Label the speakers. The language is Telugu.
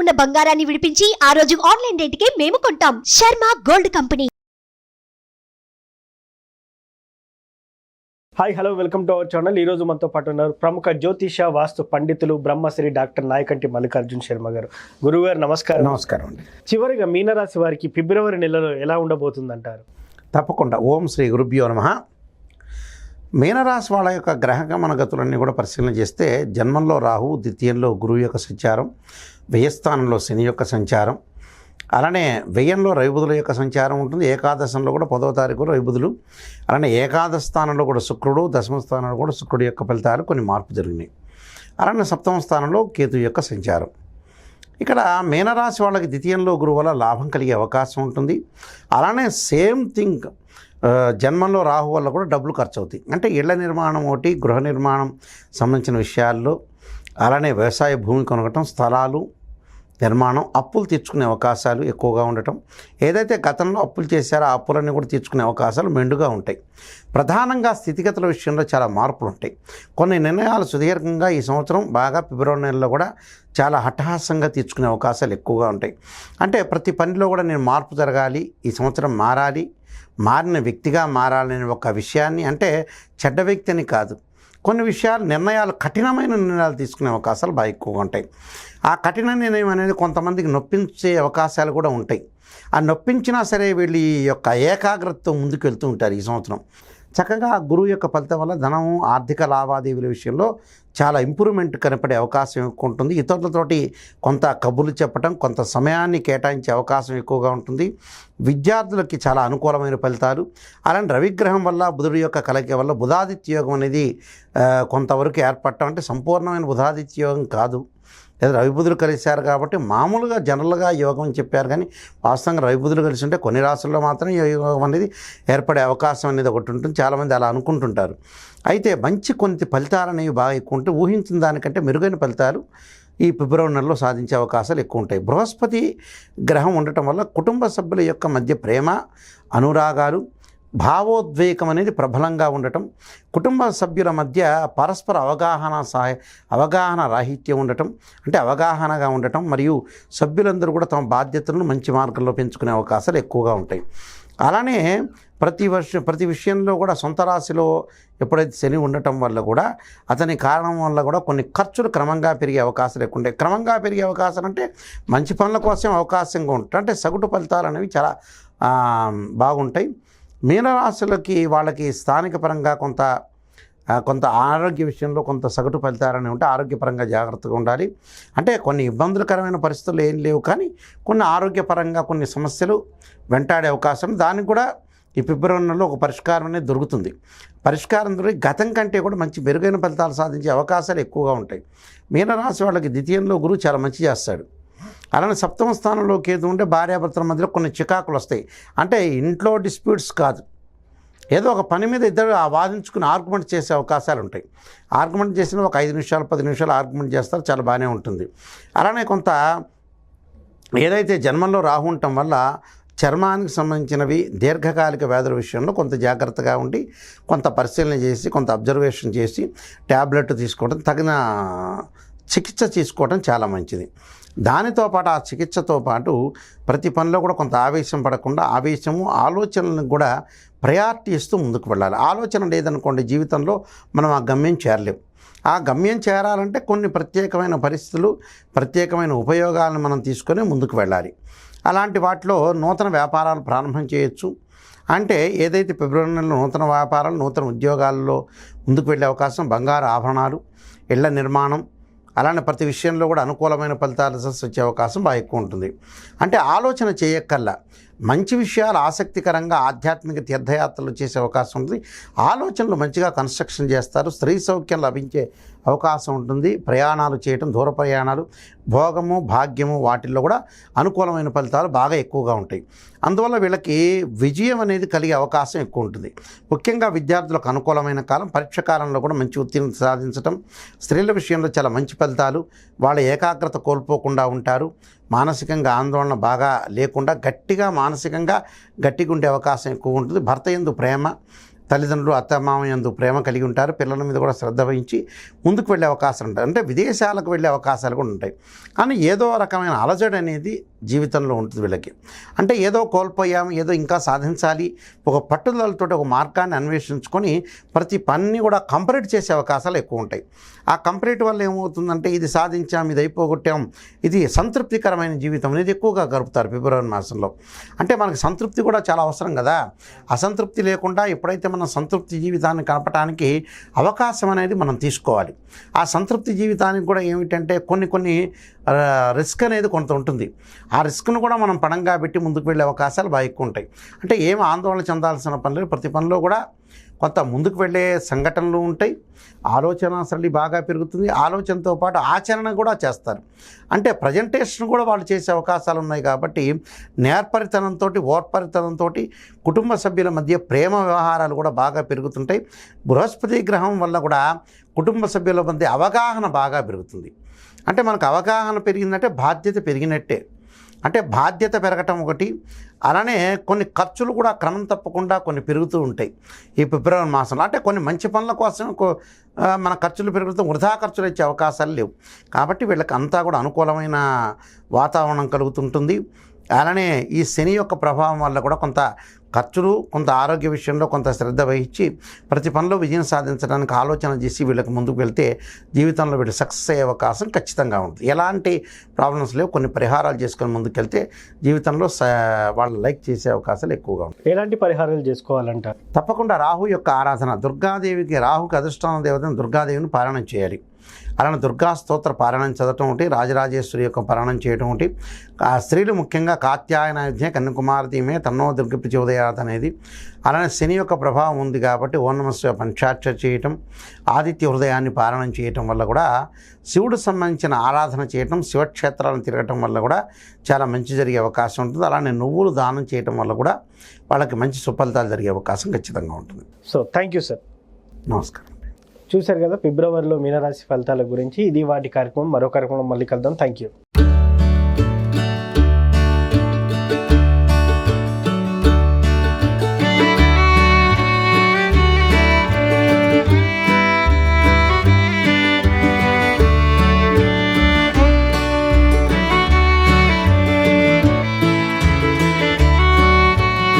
Speaker 1: ఉన్న బంగారాన్ని విడిపించి ఆ రోజు ఆన్లైన్ రేటుకే మేము కొంటాం. Sharma gold company.
Speaker 2: Hi hello welcome to our channel. ఈ రోజు మనతో పాటు ఉన్నారు ప్రముఖ జ్యోతిష వాస్తు పండితులు బ్రహ్మశ్రీ డాక్టర్ నాయకంటి మల్లికార్జున్ శర్మ గారు. గురువు గారు నమస్కారం.
Speaker 3: నమస్కారం అండి.
Speaker 2: చివరిగా మీనరాశి వారికి ఫిబ్రవరి నెలలో ఎలా ఉండబోతుందంటారు?
Speaker 3: తప్పకుండా. ఓం శ్రీ గురుభ్యో నమ. మీనరాశి వాళ్ళ యొక్క గ్రహగమన గతులన్నీ కూడా పరిశీలన చేస్తే జన్మంలో రాహు ద్వితీయంలో గురువు యొక్క సంచారం వ్యయస్థానంలో శని యొక్క సంచారం అలానే వ్యయంలో రవిబుధుల యొక్క సంచారం ఉంటుంది. ఏకాదశంలో కూడా పదవ తారీఖు రవిబుధులు అలానే ఏకాదశ స్థానంలో కూడా శుక్రుడు దశమ స్థానంలో కూడా శుక్రుడు యొక్క ఫలితాలు కొన్ని మార్పు జరిగినాయి. అలానే సప్తమ స్థానంలో కేతు యొక్క సంచారం. ఇక్కడ మీనరాశి వాళ్ళకి ద్వితీయంలో గురువు వల్ల లాభం కలిగే అవకాశం ఉంటుంది. అలానే సేమ్ థింగ్ జన్మంలో రాహు వల్ల కూడా డబ్బులు ఖర్చు అవుతాయి అంటే ఇళ్ళ నిర్మాణం ఒకటి గృహ నిర్మాణం సంబంధించిన విషయాల్లో అలానే వ్యవసాయ భూమి కొనగటం స్థలాలు నిర్మాణం అప్పులు తీర్చుకునే అవకాశాలు ఎక్కువగా ఉండటం. ఏదైతే గతంలో అప్పులు చేశారో ఆ అప్పులన్నీ కూడా తీర్చుకునే అవకాశాలు మెండుగా ఉంటాయి. ప్రధానంగా స్థితిగతుల విషయంలో చాలా మార్పులు ఉంటాయి. కొన్ని నిర్ణయాలు సుదీర్ఘంగా ఈ సంవత్సరం బాగా ఫిబ్రవరి నెలలో కూడా చాలా హఠాత్సంగా తీర్చుకునే అవకాశాలు ఎక్కువగా ఉంటాయి. అంటే ప్రతి పనిలో కూడా నేను మార్పు జరగాలి ఈ సంవత్సరం మారాలి మారిన వ్యక్తిగా మారాలనే ఒక విషయాన్ని అంటే చెడ్డ వ్యక్తిని కాదు. కొన్ని విషయాలు నిర్ణయాలు కఠినమైన నిర్ణయాలు తీసుకునే అవకాశాలు బాగా ఎక్కువగా ఉంటాయి. ఆ కఠిన నిర్ణయం అనేది కొంతమందికి నొప్పించే అవకాశాలు కూడా ఉంటాయి. ఆ నొప్పించినా సరే వీళ్ళు ఈ యొక్క ఏకాగ్రతతో ముందుకు వెళ్తూ ఉంటారు ఈ సంవత్సరం. చక్కగా గురువు యొక్క ఫలితం వల్ల ధనం ఆర్థిక లావాదేవీల విషయంలో చాలా ఇంప్రూవ్మెంట్ కనపడే అవకాశం ఎక్కువ ఉంటుంది. ఇతరులతోటి కొంత కబుర్లు చెప్పడం కొంత సమయాన్ని కేటాయించే అవకాశం ఎక్కువగా ఉంటుంది. విద్యార్థులకి చాలా అనుకూలమైన ఫలితాలు. అలాంటి రవిగ్రహం వల్ల బుధుడి యొక్క కలయిక వల్ల బుధాదిత్య యోగం అనేది కొంతవరకు ఏర్పడటం అంటే సంపూర్ణమైన బుధాదిత్య యోగం కాదు. లేదా రవిబుధులు కలిశారు కాబట్టి మామూలుగా జనరల్గా యోగం చెప్పారు కానీ వాస్తవంగా రవిబుధులు కలిసి ఉంటే కొన్ని రాష్ట్రాల్లో మాత్రం ఈ యోగం అనేది ఏర్పడే అవకాశం అనేది ఒకటి ఉంటుంది. చాలామంది అలా అనుకుంటుంటారు. అయితే మంచి కొన్ని ఫలితాలు అనేవి బాగా ఎక్కువ ఉంటాయి ఊహించిన దానికంటే మెరుగైన ఫలితాలు ఈ ఫిబ్రవరి నెలలో సాధించే అవకాశాలు ఎక్కువ ఉంటాయి. బృహస్పతి గ్రహం ఉండటం వల్ల కుటుంబ సభ్యుల యొక్క మధ్య ప్రేమ అనురాగాలు భావోద్వేగం అనేది ప్రబలంగా ఉండటం కుటుంబ సభ్యుల మధ్య పరస్పర అవగాహన సహాయ అవగాహన రాహిత్యం ఉండటం అంటే అవగాహనగా ఉండటం మరియు సభ్యులందరూ కూడా తమ బాధ్యతలను మంచి మార్గంలో పెంచుకునే అవకాశాలు ఎక్కువగా ఉంటాయి. అలానే ప్రతి వర్ష ప్రతి విషయంలో కూడా సొంత రాశిలో ఎప్పుడైతే శని ఉండటం వల్ల కూడా అతని కారణం వల్ల కూడా కొన్ని ఖర్చులు క్రమంగా పెరిగే అవకాశాలు ఎక్కువ ఉంటాయి. క్రమంగా పెరిగే అవకాశాలు అంటే మంచి పనుల కోసం అవకాశంగా ఉంటాయి. అంటే సగటు ఫలితాలు అనేవి చాలా బాగుంటాయి. మీనరాశులకి వాళ్ళకి స్థానిక పరంగా కొంత కొంత ఆరోగ్య విషయంలో కొంత సగటు ఫలితాలని ఉంటే ఆరోగ్యపరంగా జాగ్రత్తగా ఉండాలి. అంటే కొన్ని ఇబ్బందులకరమైన పరిస్థితులు ఏం లేవు కానీ కొన్ని ఆరోగ్యపరంగా కొన్ని సమస్యలు వెంటాడే అవకాశం. దానికి కూడా ఈ ఫిబ్రవరి నెలలో ఒక పరిష్కారం అనేది దొరుకుతుంది. పరిష్కారం దొరికి గతం కంటే కూడా మంచి మెరుగైన ఫలితాలు సాధించే అవకాశాలు ఎక్కువగా ఉంటాయి. మీనరాశి వాళ్ళకి ద్వితీయంలో గురువు చాలా మంచి చేస్తాడు. అలానే సప్తమ స్థానంలో కేతు ఉంటే భార్యాభర్తల మధ్యలో కొన్ని చికాకులు వస్తాయి. అంటే ఇంట్లో డిస్ప్యూట్స్ కాదు. ఏదో ఒక పని మీద ఇద్దరు ఆ వాదించుకుని ఆర్గ్యుమెంట్ చేసే అవకాశాలు ఉంటాయి. ఆర్గ్యుమెంట్ చేసిన ఒక ఐదు నిమిషాలు పది నిమిషాలు ఆర్గ్యుమెంట్ చేస్తారు చాలా బాగానే ఉంటుంది. అలానే కొంత ఏదైతే జన్మంలో రాహు ఉండటం వల్ల చర్మానికి సంబంధించినవి దీర్ఘకాలిక వ్యాధుల విషయంలో కొంత జాగ్రత్తగా ఉండి కొంత పరిశీలన చేసి కొంత అబ్జర్వేషన్ చేసి ట్యాబ్లెట్ తీసుకోవడం తగిన చికిత్స తీసుకోవడం చాలా మంచిది. దానితో పాటు ఆ చికిత్సతో పాటు ప్రతి పనిలో కూడా కొంత ఆవేశం పడకుండా ఆవేశము ఆలోచనలను కూడా ప్రయారిటీ ఇస్తూ ముందుకు వెళ్ళాలి. ఆలోచన లేదనుకోండి జీవితంలో మనం ఆ గమ్యం చేరలేం. ఆ గమ్యం చేరాలంటే కొన్ని ప్రత్యేకమైన పరిస్థితులు ప్రత్యేకమైన ఉపయోగాలను మనం తీసుకొని ముందుకు వెళ్ళాలి. అలాంటి వాటిలో నూతన వ్యాపారాలు ప్రారంభం చేయొచ్చు. అంటే ఏదైతే ఫిబ్రవరి నెలలో నూతన వ్యాపారాలు నూతన ఉద్యోగాల్లో ముందుకు వెళ్ళే అవకాశం బంగారు ఆభరణాలు ఇళ్ళ నిర్మాణం అలానే ప్రతి విషయంలో కూడా అనుకూలమైన ఫలితాలు వచ్చే అవకాశం బాగా ఎక్కువ ఉంటుంది. అంటే ఆలోచన చేయక్కల్లా మంచి విషయాలు ఆసక్తికరంగా ఆధ్యాత్మిక తీర్థయాత్రలు చేసే అవకాశం ఉంటుంది ఆలోచనలు మంచిగా కన్స్ట్రక్షన్ చేస్తారు. స్త్రీ సౌఖ్యం లభించే అవకాశం ఉంటుంది. ప్రయాణాలు చేయటం దూర ప్రయాణాలు భోగము భాగ్యము వాటిల్లో కూడా అనుకూలమైన ఫలితాలు బాగా ఎక్కువగా ఉంటాయి. అందువల్ల వీళ్ళకి విజయం అనేది కలిగే అవకాశం ఎక్కువ ఉంటుంది. ముఖ్యంగా విద్యార్థులకు అనుకూలమైన కాలం పరీక్ష కాలంలో కూడా మంచి ఉత్తీర్ణత సాధించటం స్త్రీల విషయంలో చాలా మంచి ఫలితాలు వాళ్ళ ఏకాగ్రత కోల్పోకుండా ఉంటారు. మానసికంగా ఆందోళన బాగా లేకుండా గట్టిగా మానసికంగా గట్టిగా ఉండే అవకాశం ఎక్కువ ఉంటుంది. భర్త ఎందు ప్రేమ తల్లిదండ్రులు అత్తమామయందు ప్రేమ కలిగి ఉంటారు. పిల్లల మీద కూడా శ్రద్ధ వహించి ముందుకు వెళ్ళే అవకాశాలు ఉంటాయి. అంటే విదేశాలకు వెళ్ళే అవకాశాలు కూడా ఉంటాయి. కానీ ఏదో రకమైన అలజడి అనేది జీవితంలో ఉంటుంది వీళ్ళకి. అంటే ఏదో కోల్పోయాము ఏదో ఇంకా సాధించాలి ఒక పట్టుదలతో ఒక మార్గాన్ని అన్వేషించుకొని ప్రతి పని కూడా కంప్లీట్ చేసే అవకాశాలు ఎక్కువ ఉంటాయి. ఆ కంప్లీట్ వల్ల ఏమవుతుందంటే ఇది సాధించాం ఇది అయిపోగొట్టాం ఇది సంతృప్తికరమైన జీవితం అనేది ఎక్కువగా గడుపుతారు ఫిబ్రవరి మాసంలో. అంటే మనకి సంతృప్తి కూడా చాలా అవసరం కదా. అసంతృప్తి లేకుండా ఎప్పుడైతే మనం సంతృప్తి జీవితాన్ని కలపటానికి అవకాశం అనేది మనం తీసుకోవాలి. ఆ సంతృప్తి జీవితానికి కూడా ఏమిటంటే కొన్ని కొన్ని రిస్క్ అనేది కొంత ఉంటుంది. ఆ రిస్క్ను కూడా మనం పడంగా పెట్టి ముందుకు వెళ్ళే అవకాశాలు బాగా ఎక్కువ ఉంటాయి. అంటే ఏం ఆందోళన చెందాల్సిన పని లేదు. ప్రతి పనిలో కూడా కొంత ముందుకు వెళ్ళే సంఘటనలు ఉంటాయి. ఆలోచన సరళి బాగా పెరుగుతుంది. ఆలోచనతో పాటు ఆచరణ కూడా చేస్తారు. అంటే ప్రజెంటేషన్ కూడా వాళ్ళు చేసే అవకాశాలు ఉన్నాయి కాబట్టి నేర్పరితనంతో ఓర్పరితనంతో కుటుంబ సభ్యుల మధ్య ప్రేమ వ్యవహారాలు కూడా బాగా పెరుగుతుంటాయి. బృహస్పతి గ్రహం వల్ల కూడా కుటుంబ సభ్యుల మధ్య అవగాహన బాగా పెరుగుతుంది. అంటే మనకు అవగాహన పెరిగిందంటే బాధ్యత పెరిగినట్టే. అంటే బాధ్యత పెరగటం ఒకటి అలానే కొన్ని ఖర్చులు కూడా క్రమం తప్పకుండా కొన్ని పెరుగుతూ ఉంటాయి. ఈ ఫిబ్రవరి మాసంలో అంటే కొన్ని మంచి పనుల కోసం మన ఖర్చులు పెరుగుతూ వృధా ఖర్చులు ఇచ్చే అవకాశాలు లేవు. కాబట్టి వీళ్ళకి అంతా కూడా అనుకూలమైన వాతావరణం కలుగుతుంటుంది. అలానే ఈ శని యొక్క ప్రభావం వల్ల కూడా కొంత ఖర్చులు కొంత ఆరోగ్య విషయంలో కొంత శ్రద్ధ వహించి ప్రతి పనిలో విజయం సాధించడానికి ఆలోచన చేసి వీళ్ళకి ముందుకు వెళ్తే జీవితంలో వీళ్ళు సక్సెస్ అయ్యే అవకాశం ఖచ్చితంగా ఉంటుంది. ఎలాంటి ప్రాబ్లమ్స్ లేవు. కొన్ని పరిహారాలు చేసుకొని ముందుకెళ్తే జీవితంలో స- వాళ్ళు లైక్ చేసే అవకాశాలు ఎక్కువగా ఉంటాయి.
Speaker 2: ఎలాంటి పరిహారాలు చేసుకోవాలంటారు?
Speaker 3: తప్పకుండా రాహు యొక్క ఆరాధన. దుర్గాదేవికి రాహుకి అధిష్టాన దేవతను దుర్గాదేవిని పారాయణం చేయాలి. అలానే దుర్గా స్తోత్ర పారాయణం చదవటం ఒకటి రాజరాజేశ్వరి యొక్క పారాయణం చేయటం ఒకటి. ఆ స్త్రీలు ముఖ్యంగా కాత్యాయనాయుధ్య కన్యకుమారతీమే తన్నో దుర్గ ప్రచోదయాత్ అనేది. అలానే శని యొక్క ప్రభావం ఉంది కాబట్టి ఓం నమస్వ పంచాక్ష చేయటం ఆదిత్య హృదయాన్ని పారాయణం చేయటం వల్ల కూడా శివుడు సంబంధించిన ఆరాధన చేయటం శివక్షేత్రాలను తిరగటం వల్ల కూడా చాలా మంచి జరిగే అవకాశం ఉంటుంది. అలానే నువ్వులు దానం చేయటం వల్ల కూడా వాళ్ళకి మంచి సుఫలితాలు జరిగే అవకాశం ఖచ్చితంగా ఉంటుంది.
Speaker 2: సో థ్యాంక్ యూ సార్
Speaker 3: నమస్కారం.
Speaker 2: చూశారు కదా ఫిబ్రవరిలో మీనరాశి ఫలితాల గురించి. ఇది వాటి కార్యక్రమం. మరో కార్యక్రమం మళ్ళీ కలుద్దాం. Thank you